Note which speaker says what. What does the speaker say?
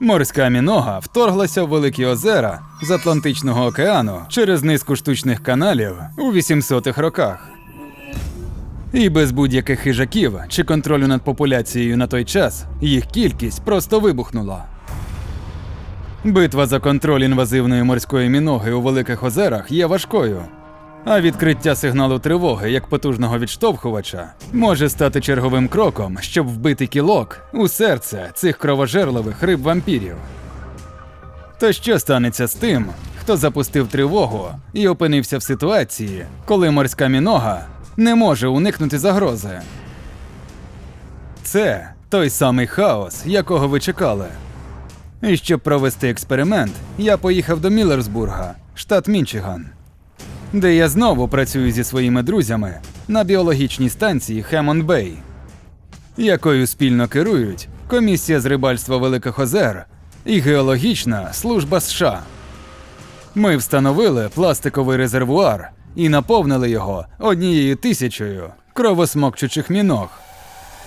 Speaker 1: Морська мінога вторглася в Великі озера з Атлантичного океану через низку штучних каналів у 800-х роках. І без будь-яких хижаків чи контролю над популяцією на той час їх кількість просто вибухнула. Битва за контроль інвазивної морської міноги у Великих озерах є важкою, а відкриття сигналу тривоги як потужного відштовхувача може стати черговим кроком, щоб вбити кілок у серце цих кровожерливих риб вампірів. То що станеться з тим, хто запустив тривогу і опинився в ситуації, коли морська мінога не може уникнути загрози? Це той самий хаос, якого ви чекали. І щоб провести експеримент, я поїхав до Міллерсбурга, штат Мічиган, де я знову працюю зі своїми друзями на біологічній станції Хемон Бей, якою спільно керують Комісія з рибальства Великих Озер і Геологічна служба США. Ми встановили пластиковий резервуар і наповнили його однією тисячою кровосмокчучих міног.